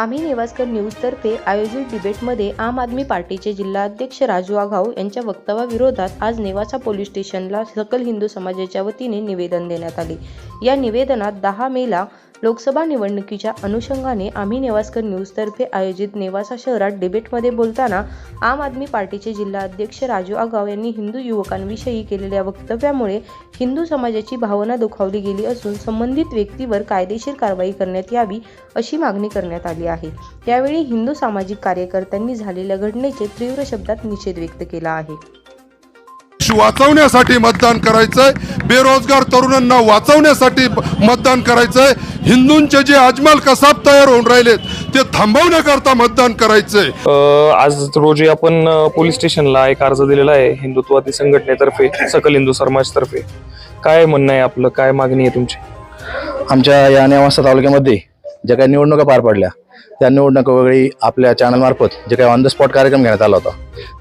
आम्ही नेवास्कर न्यूजतर्फे आयोजित डिबेटमध्ये आम आदमी पार्टीचे जिल्हाध्यक्ष राजू आघाव यांच्या वक्तव्याविरोधात आज नेवासा पोलीस स्टेशनला सकल हिंदू समाजाच्या वतीने निवेदन देण्यात आले. या निवेदनात दहा मेला लोकसभा निवडणुकीच्या अनुषंगाने आम्ही नेवास्कर न्यूजतर्फे आयोजित नेवासा शहरात डिबेटमध्ये बोलताना आम आदमी पार्टीचे जिल्हाध्यक्ष राजू आगाव यांनी हिंदू युवकांविषयी केलेल्या वक्तव्यामुळे हिंदू समाजाची भावना दुखावली गेली असून संबंधित व्यक्तीवर कायदेशीर कारवाई करण्यात यावी अशी मागणी करण्यात आली आहे. त्यावेळी हिंदू सामाजिक कार्यकर्त्यांनी झालेल्या घटनेचे तीव्र शब्दात निषेध व्यक्त केला आहे. देश वाचवण्यासाठी मतदान करायचंय. बेरोजगार तरुणांना वाचवण्यासाठी मतदान करायचंय. हिंदूंचे जे अजमल कसाब तयार होऊन राहिलेत ते थांबवण्याकरता मतदान करायचंय. आज रोजी आपण पोलीस स्टेशनला एक अर्ज दिलेला आहे हिंदुत्वादी संघटनेतर्फे सकल हिंदू समाजतर्फे. काय म्हणणं आहे आपलं? काय मागणी आहे तुमची? आमच्या या नेवासा तालुक्यामध्ये ज्या काही निवडणुका पार पडल्या त्या निवडणुका वेळी आपल्या चॅनलमार्फत जे काही ऑन द स्पॉट कार्यक्रम घेण्यात आला होता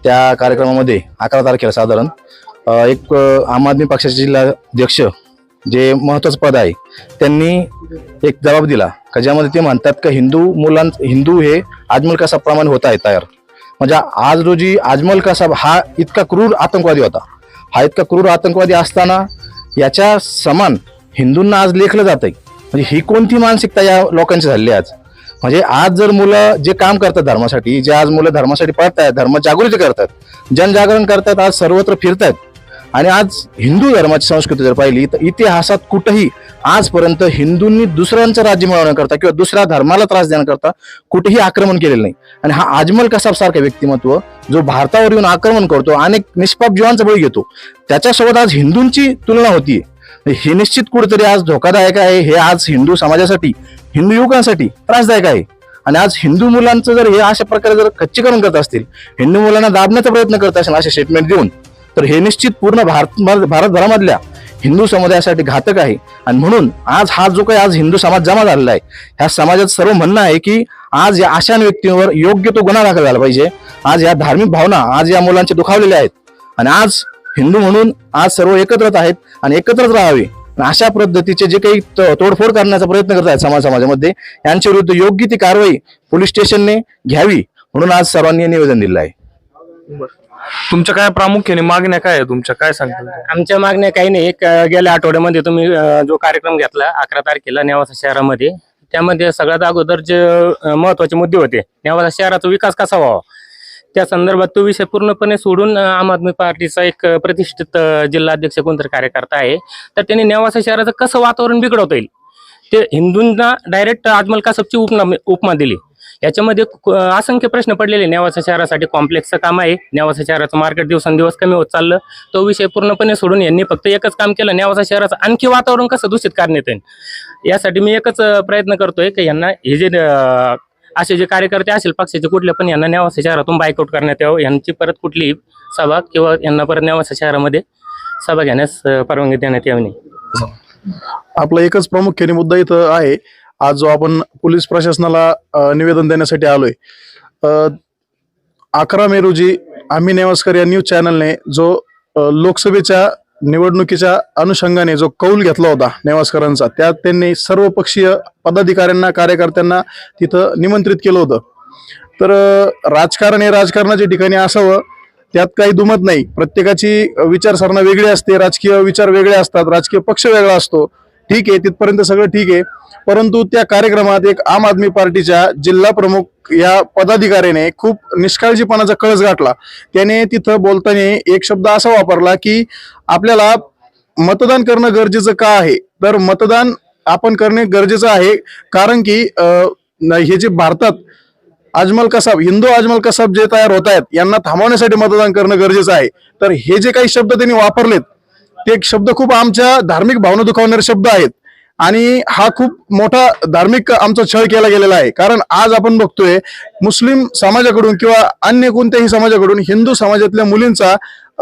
त्या कार्यक्रमामध्ये अकरा तारखेला साधारण एक आम आदमी पक्षाचे जिल्हाध्यक्ष जे महत्वाचं पद आहे त्यांनी एक जबाब दिला. का ज्यामध्ये ते म्हणतात का हिंदू मुलां हिंदू हे आजमल कसाबप्रमाणे होत आहे तयार. म्हणजे आज रोजी आजमल कसाब हा इतका क्रूर आतंकवादी होता. हा इतका क्रूर आतंकवादी असताना याच्या समान हिंदूंना आज लेखलं जात आहे म्हणजे ही कोणती मानसिकता या लोकांची झाली आहे आज? म्हणजे आज जर मुलं जे काम करतात धर्मासाठी जे आज मुलं धर्मासाठी पळतायत धर्म जागृती करतात जनजागरण करतात आज सर्वत्र फिरतायत आणि आज हिंदू धर्माची संस्कृती जर पाहिली तर इतिहासात कुठंही आजपर्यंत हिंदूंनी दुसऱ्यांचं राज्य मिळवण्याकरता किंवा दुसऱ्या धर्माला त्रास देण्याकरता कुठेही आक्रमण केलेलं नाही. आणि हा आजमल कसाब सारखं व्यक्तिमत्व जो भारतावर येऊन आक्रमण करतो अनेक निष्पाप जीवांचा बळी घेतो त्याच्यासोबत आज हिंदूंची तुलना होतीये. हे निश्चित कुठेतरी आज धोकादायक आहे हे आज हिंदू समाजासाठी हिंदू युवकांसाठी त्रासदायक आहे. आणि आज हिंदू मुलांचं जर हे अशा प्रकारे जर खच्चीकरण करत असतील हिंदू मुलांना दाबण्याचा प्रयत्न करत असेल असे स्टेटमेंट देऊन तर हे निश्चित पूर्ण भारत भारतभरामधल्या हिंदू समुदायासाठी घातक आहे. आणि म्हणून आज हा जो काही आज हिंदू समाज जमा झालेला आहे ह्या समाजात सर्व म्हणणं आहे की आज या अशा व्यक्तींवर योग्य तो गुन्हा दाखल झाला पाहिजे. आज या धार्मिक भावना आज या मुलांचे दुखावलेल्या आहेत. आणि आज हिंदू म्हणून आज सर्व एकत्रच आहेत आणि एकत्रच राहावे. आणि अशा पद्धतीचे जे काही तोडफोड करण्याचा प्रयत्न करत आहेत समाज समाजामध्ये यांच्या विरुद्ध योग्य ती कारवाई पोलीस स्टेशनने घ्यावी. म्हणून आज सर्वांनी निवेदन दिलं आहे. तुमच्या काय प्रामुख्याने मागण्या काय आहे तुमच्या काय सांगता आमच्या मागण्या काही नाही. एक अं, गेल्या आठवड्यामध्ये तुम्ही अं, जो कार्यक्रम घेतला अकरा तारखेला नेवासा शहरामध्ये त्यामध्ये सगळ्यात अगोदर जे अं, महत्त्वाचे मुद्दे होते नेवासा शहराचा विकास कसा व्हावा? त्या संदर्भात तो विषय पूर्णपणे सोडून अं, आम आदमी पार्टीचा एक अं, प्रतिष्ठित अं, जिल्हाध्यक्ष कोणतरी कार्यकर्ता आहे. तर त्यांनी नेवासा शहराचं कसं वातावरण बिघडवता येईल? ते हिंदूंना डायरेक्ट अजमल कासबची उपमा उपमा दिली. याच्यामध्ये असंख्य प्रश्न पडलेले नेवासा शहरासाठी कॉम्प्लेक्सचं काम आहे. नेवासा शहराचं मार्केट दिवसेंदिवस कमी होत चाललं. तो विषय पूर्णपणे सोडून यांनी फक्त एकच काम केलं. नेवासा शहराचं आणखी वातावरण कसं दूषित करण्यात येईल? यासाठी मी एकच प्रयत्न करतोय की यांना हे जे असे जे कार्यकर्ते असेल पक्षाचे कुठले पण यांना नेवासा शहरातून बायकआउट करण्यात यावं. यांची परत कुठली सभा किंवा यांना परत नेवासा शहरामध्ये सभा घेण्यास परवानगी देण्यात यावी नाही. आपला एकच प्रामुख्याने मुद्दा इथं आहे. आज जो आपण पोलीस प्रशासनाला निवेदन देण्यासाठी आलोय. अकरा मे रोजी आम्ही नेवास्कर या न्यूज चॅनलने जो लोकसभेच्या निवडणुकीच्या अनुषंगाने जो कौल घेतला होता नेवास्करांचा त्यात त्यांनी सर्व पक्षीय पदाधिकाऱ्यांना कार्यकर्त्यांना तिथं निमंत्रित केलं होतं. तर राजकारण हे राजकारणाच्या ठिकाणी असावं त्यात काही दुमत नाही. प्रत्येकाची विचारसरणा वेगळी असते राजकीय विचार वेगळे असतात राजकीय पक्ष वेगळा असतो. ठीक आहे तिथपर्यंत सगळं ठीक आहे. परंतु त्या कार्यक्रमात एक आम आदमी पार्टीच्या जिल्हा प्रमुख या पदाधिकाऱ्याने खूप निष्काळजीपणाचा कळस गाठला. त्याने तिथं बोलताना एक शब्द असा वापरला की आपल्याला मतदान करणं गरजेचं का आहे? तर मतदान आपण करणे गरजेचं आहे कारण की हे जे भारतात अजमल कसाब हिंदू अजमल कसाब जे तयार होत आहेत यांना थांबवण्यासाठी मतदान करणं गरजेचं आहे. तर हे जे काही शब्द त्यांनी वापरलेत ते शब्द खूप आमच्या धार्मिक भावना दुखावणारे शब्द आहेत. आणि हा खूप मोठा धार्मिक आमचा छळ केला गेलेला आहे. कारण आज आपण बघतोय मुस्लिम समाजाकडून किंवा अन्य कोणत्याही समाजाकडून हिंदू समाजातल्या मुलींचा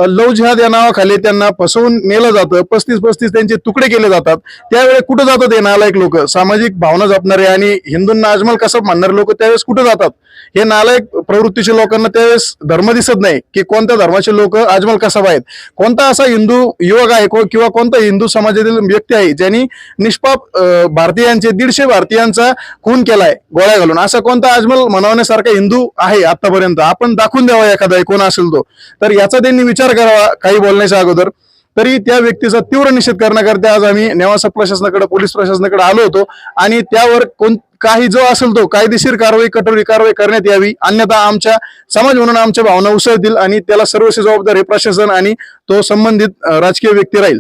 लव जिहाद या नावाखाली त्यांना फसवून नेलं जातं. पस्तीस पस्तीस त्यांचे तुकडे केले जातात. त्यावेळेस कुठं जातात हे नालायक लोक? सामाजिक भावना जपणारे आणि हिंदूंना अजमल कसं मानणारे लोक त्यावेळेस कुठं जातात? हे नालायक प्रवृत्तीचे लोकांना त्यावेळेस धर्म दिसत नाही की कोणत्या धर्माचे लोक अजमल कसाब आहेत? कोणता असा हिंदू युवक आहे को- किंवा कोणता हिंदू समाजातील व्यक्ती आहे ज्यांनी निष्पाप भारतीयांचे दीडशे भारतीयांचा खून केलाय गोळ्या घालून? असा कोणता अजमल म्हणवण्यासारखा हिंदू आहे आतापर्यंत? आपण दाखवून द्यावा एखादा कोण असेल तो? तर याचा त्यांनी विचार करावा काही बोलण्याच्या अगोदर. तरी त्या व्यक्तीचा तीव्र निषेध करण्याकरता आज आम्ही नेवासा प्रशासनाकडे पोलीस प्रशासनाकडे आलो होतो. आणि त्यावर कोण काही जो असेल तो कायदेशीर कारवाई कठोर कारवाई करण्यात यावी. अन्यथा आमच्या समाज म्हणून आमच्या भावना उसळतील आणि त्याला सर्वस्वी जबाबदार हे प्रशासन आणि तो संबंधित राजकीय व्यक्ती राहील.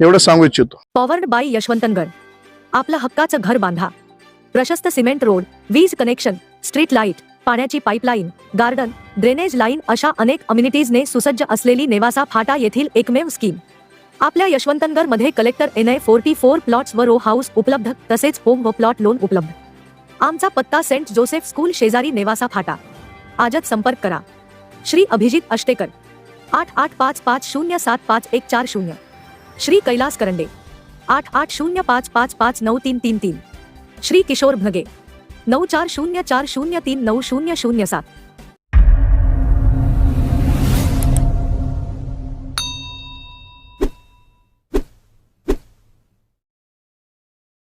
एवढं सांगू इच्छितो. पॉवर्ड बाई यशवंतनगर आपलं हक्काचं घर बांधा. प्रशस्त सिमेंट रोड वीज कनेक्शन स्ट्रीट लाइट. पाण्याची पाईपलाईन गार्डन ड्रेनेज लाईन अशा अनेक अम्युनिटीजने सुसज्ज असलेली नेवासा फाटा येथील एकमेव स्कीम. आपल्या यशवंतनगरमध्ये collector N I forty four plots व रो हाऊस उपलब्ध तसेच होम व प्लॉट लोन उपलब्ध. आमचा पत्ता सेंट जोसेफ स्कूल शेजारी नेवासा फाटा. आजच संपर्क करा. श्री अभिजित अष्टेकर. आठ आठ पाच पाच शून्य सात पाच एक चार शून्य. श्री कैलास करंडे. आठ आठ शून्य पाच पाच पाच नऊ तीन तीन तीन. श्री किशोर भगे. नऊ चार शून्य चार शून्य तीन नऊ शून्य शून्य सात.